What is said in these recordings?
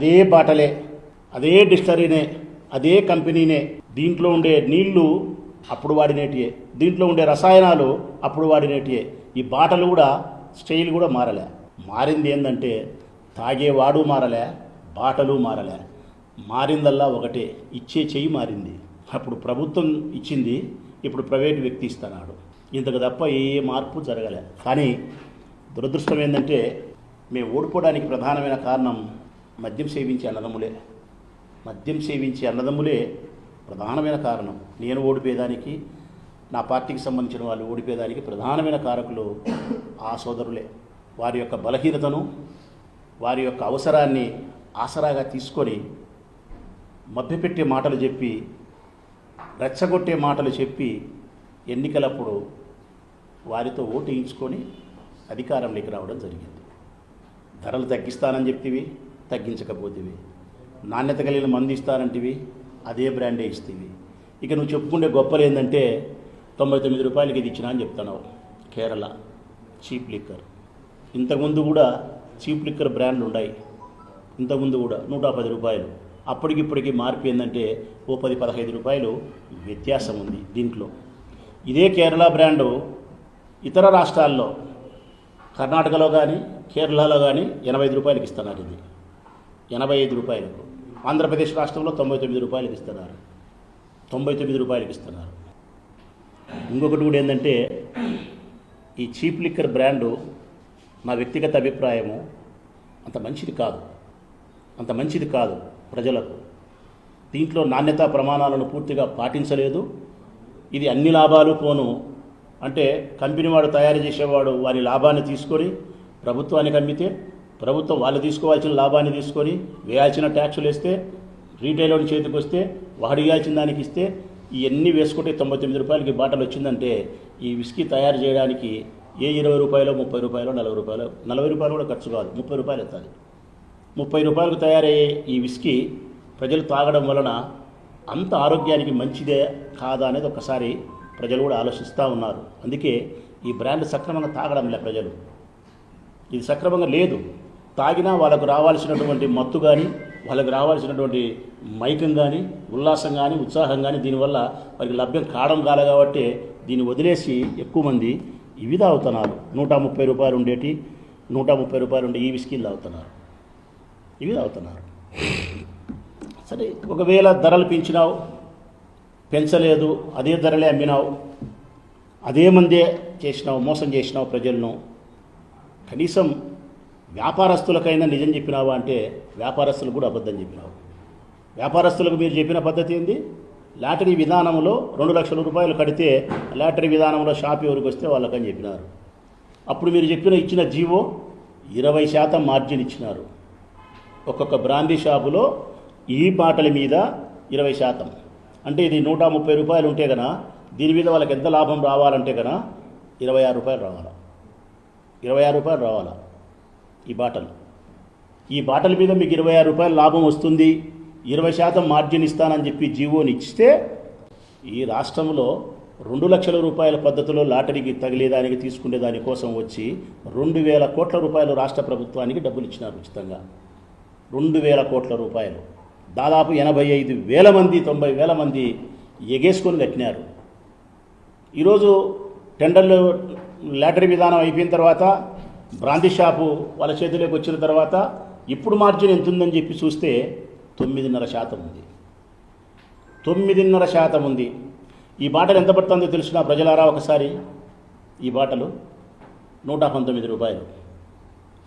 అదే బాటలే అదే డిస్టరీనే అదే కంపెనీనే. దీంట్లో ఉండే నీళ్ళు అప్పుడు వాడినేటియే. దీంట్లో ఉండే రసాయనాలు అప్పుడు వాడినేటియే. ఈ బాటలు కూడా స్టైల్ కూడా మారలే. మారింది ఏంటంటే తాగేవాడు మారలే బాటలు మారలే. మారిందల్లా ఒకటే ఇచ్చే చెయ్యి మారింది. అప్పుడు ప్రభుత్వం ఇచ్చింది ఇప్పుడు ప్రైవేట్ వ్యక్తి ఇస్తున్నాడు. ఇంతకు తప్ప ఏ మార్పు జరగలే. కానీ దురదృష్టం ఏంటంటే మేము ఓడిపోవడానికి ప్రధానమైన కారణం మద్యం సేవించే అన్నదమ్ములే. మద్యం సేవించే అన్నదమ్ములే ప్రధానమైన కారణం. నేను ఓడిపోయేదానికి నా పార్టీకి సంబంధించిన వాళ్ళు ఓడిపోయేదానికి ప్రధానమైన కారకులు ఆ సోదరులే. వారి యొక్క బలహీనతను వారి యొక్క అవసరాన్ని ఆసరాగా తీసుకొని మభ్యపెట్టే మాటలు చెప్పి రెచ్చగొట్టే మాటలు చెప్పి ఎన్నికలప్పుడు వారితో ఓటు వేయించుకొని అధికారంలోకి రావడం జరిగింది. ధరలు తగ్గిస్తానని చెప్తివి తగ్గించకపోతేవి. నాణ్యత కలిగిన మందు ఇస్తానంటివి అదే బ్రాండే ఇస్తేవి. ఇక నువ్వు చెప్పుకుంటే గొప్పలు ఏంటంటే తొంభై తొమ్మిది రూపాయలకి ఇది ఇచ్చినా అని చెప్తున్నావు కేరళ చీప్ లిక్కర్. ఇంతకుముందు కూడా చీప్ లిక్కర్ బ్రాండ్లు ఉన్నాయి ఇంతకుముందు కూడా నూట పది రూపాయలు. అప్పటికిప్పటికి మార్పు ఏంటంటే ఓ పది పదహైదు రూపాయలు వ్యత్యాసం ఉంది దీంట్లో. ఇదే కేరళ బ్రాండు ఇతర రాష్ట్రాల్లో కర్ణాటకలో కానీ కేరళలో కానీ ఎనభై ఐదు రూపాయలకి ఇస్తున్నారు ఇది. ఎనభై ఐదు రూపాయలకు. ఆంధ్రప్రదేశ్ రాష్ట్రంలో తొంభై తొమ్మిది రూపాయలకు ఇస్తున్నారు. తొంభై తొమ్మిది రూపాయలకి ఇస్తున్నారు. ఇంకొకటి కూడా ఏంటంటే ఈ చీప్ లిక్కర్ బ్రాండు నా వ్యక్తిగత అభిప్రాయము అంత మంచిది కాదు. అంత మంచిది కాదు ప్రజలకు. దీంట్లో నాణ్యతా ప్రమాణాలను పూర్తిగా పాటించలేదు. ఇది అన్ని లాభాలు పోను. అంటే కంపెనీ వాడు తయారు చేసేవాడు వారి లాభాన్ని తీసుకొని ప్రభుత్వానికి అమ్మితే ప్రభుత్వం వాళ్ళు తీసుకోవాల్సిన లాభాన్ని తీసుకొని వేయాల్సిన ట్యాక్సులు వేస్తే రీటైల్ వాడి చేతికి వస్తే వాడు ఇవ్వాల్సిన దానికి ఇస్తే ఇవన్నీ వేసుకుంటే తొంభై తొమ్మిది రూపాయలకి బాటలు వచ్చిందంటే ఈ విస్కీ తయారు చేయడానికి ఏ ఇరవై రూపాయలు ముప్పై రూపాయలు నలభై రూపాయలు నలభై రూపాయలు కూడా ఖర్చు కాదు ముప్పై రూపాయలు ఎత్తాలి. ముప్పై రూపాయలకు తయారయ్యే ఈ విస్కీ ప్రజలు తాగడం వలన అంత ఆరోగ్యానికి మంచిదే కాదా అనేది ఒకసారి ప్రజలు కూడా ఆలోచిస్తూ ఉన్నారు. అందుకే ఈ బ్రాండ్ సక్రమంగా తాగడం లే ప్రజలు. ఇది సక్రమంగా లేదు. తాగినా వాళ్ళకు రావాల్సినటువంటి మత్తు కానీ వాళ్ళకి రావాల్సినటువంటి మైకం కానీ ఉల్లాసం కానీ ఉత్సాహం కానీ దీనివల్ల వారికి లభ్యం కావడం కాలే కాబట్టి దీన్ని వదిలేసి ఎక్కువ మంది ఇవి తాగుతున్నారు నూట ముప్పై రూపాయలు ఉండేటి నూట ముప్పై రూపాయలు ఉండే ఈ విస్కీలు తాగుతున్నారు. ఇవి తాగుతున్నారు సరే ఒకవేళ ధరలు పెంచినావు పెంచలేదు అదే ధరలే అమ్మినావు అదే మందే చేసినావు మోసం చేసినావు ప్రజలను కనీసం వ్యాపారస్తులకైనా నిజం చెప్పినావా అంటే వ్యాపారస్తులకు కూడా అబద్ధం చెప్పినావు. వ్యాపారస్తులకు మీరు చెప్పిన పద్ధతి ఏంది? లాటరీ విధానంలో రెండు లక్షల రూపాయలు కడితే లాటరీ విధానంలో షాప్ ఎవరికి వస్తే వాళ్ళకని చెప్పినారు. అప్పుడు మీరు చెప్పిన ఇచ్చిన జీవో ఇరవై శాతం మార్జిన్ ఇచ్చినారు. ఒక్కొక్క బ్రాందీ షాపులో ఈ బాటల మీద ఇరవై శాతం. అంటే ఇది నూట ముప్పై రూపాయలు ఉంటే కన దీని మీద వాళ్ళకి ఎంత లాభం రావాలంటే కన ఇరవై ఆరు రూపాయలు రావాలా? ఇరవై ఆరు రూపాయలు రావాలా? ఈ బాటలు. ఈ బాటల మీద మీకు ఇరవై ఆరు రూపాయలు లాభం వస్తుంది. ఇరవై శాతం మార్జిన్ ఇస్తానని చెప్పి జీవోని ఇస్తే ఈ రాష్ట్రంలో రెండు లక్షల రూపాయల పద్ధతిలో లాటరీకి తగిలేదానికి తీసుకునే దానికోసం వచ్చి రెండు వేల కోట్ల రూపాయలు రాష్ట్ర ప్రభుత్వానికి డబ్బులు ఇచ్చినారు ఉచితంగా. రెండు వేల కోట్ల రూపాయలు. దాదాపు ఎనభై ఐదు వేల మంది తొంభై వేల మంది ఎగేసుకొని కట్టినారు. ఈరోజు టెండర్లు లాటరీ విధానం అయిపోయిన తర్వాత బ్రాంతి షాపు వాళ్ళ చేతిలోకి వచ్చిన తర్వాత ఇప్పుడు మార్జిన్ ఎంత ఉందని చెప్పి చూస్తే తొమ్మిదిన్నర శాతం ఉంది. తొమ్మిదిన్నర శాతం ఉంది. ఈ బాటలు ఎంత పడుతుందో తెలిసిన ప్రజలారా ఒకసారి? ఈ బాటలు నూట పంతొమ్మిది రూపాయలు.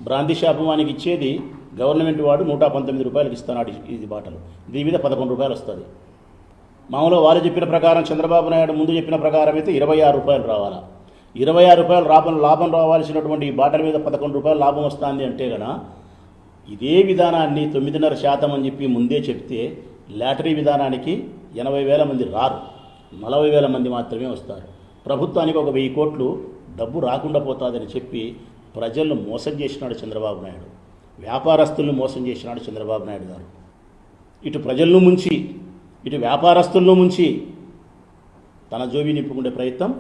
బ్రాంతి షాపు వానికి ఇచ్చేది గవర్నమెంట్ వాడు నూట పంతొమ్మిది రూపాయలకి ఇస్తున్నాడు ఇది బాటలు. దీని మీద పదకొండు రూపాయలు వస్తుంది. మామూలుగా వాళ్ళు చెప్పిన ప్రకారం చంద్రబాబు నాయుడు ముందు చెప్పిన ప్రకారం అయితే ఇరవై ఆరు రూపాయలు రావాలా? ఇరవై ఆరు రూపాయలు లాభం లాభం రావాల్సినటువంటి ఈ బాటల మీద పదకొండు రూపాయలు లాభం వస్తుంది అంటే గన ఇదే విధానాన్ని తొమ్మిదిన్నర శాతం అని చెప్పి ముందే చెప్తే లాటరీ విధానానికి ఎనభై వేల మంది రారు. నలభై వేల మంది మాత్రమే వస్తారు. ప్రభుత్వానికి ఒక వెయ్యి కోట్లు డబ్బు రాకుండా పోతుందని చెప్పి ప్రజలను మోసం చేసినాడు చంద్రబాబు నాయుడు. వ్యాపారస్తులను మోసం చేసినాడు చంద్రబాబు నాయుడు గారు. ఇటు ప్రజలను ముంచి ఇటు వ్యాపారస్తులను ముంచి తన జోబి నింపుకునే ప్రయత్నం